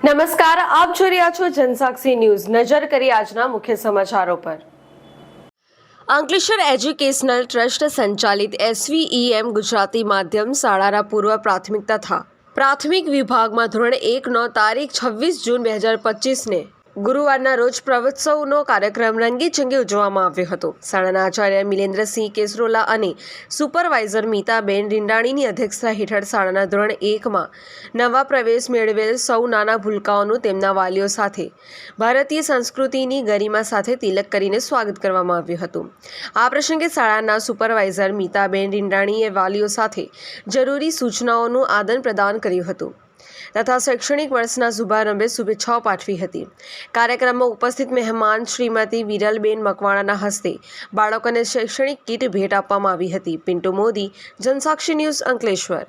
નમસ્કાર, આપ જોઈ રહ્યા છો જનસાક્ષી ન્યૂઝ. નજર કરી આજના મુખ્ય સમાચારો પર. અંકલેશ્વર એજ્યુકેશનલ ટ્રસ્ટ સંચાલિત એસવીઈએમ ગુજરાતી માધ્યમ શાળાના પૂર્વ પ્રાથમિક તથા પ્રાથમિક વિભાગમાં ધોરણ એકનો તારીખ છવ્વીસ જૂન બે હજાર પચીસને ગુરુવારના રોજ પ્રવોત્સવનો કાર્યક્રમ રંગીચંગી ઉજવવામાં આવ્યો હતો. શાળાના આચાર્ય મિલેન્દ્રસિંહ કેસરોલા અને સુપરવાઇઝર મીતાબેન રીંડાણીની અધ્યક્ષતા હેઠળ શાળાના ધોરણ એકમાં નવા પ્રવેશ મેળવેલ સૌ નાના ભૂલકાઓનું તેમના વાલીઓ સાથે, ભારતીય સંસ્કૃતિની ગરિમા સાથે તિલક કરીને સ્વાગત કરવામાં આવ્યું હતું. આ પ્રસંગે શાળાના સુપરવાઇઝર મીતાબેન રીંડાણીએ વાલીઓ સાથે જરૂરી સૂચનાઓનું આદાન પ્રદાન કર્યું હતું. તથા શૈક્ષણિક વર્ષના શુભારંભે શુભેચ્છાઓ પાઠવી હતી. કાર્યક્રમમાં ઉપસ્થિત મહેમાન શ્રીમતી વિરલબેન મકવાણાના હસ્તે બાળકોને શૈક્ષણિક કીટ ભેટ આપવામાં આવી હતી. પિન્ટુ મોદી, જનસાક્ષી ન્યૂઝ અંકલેશ્વર.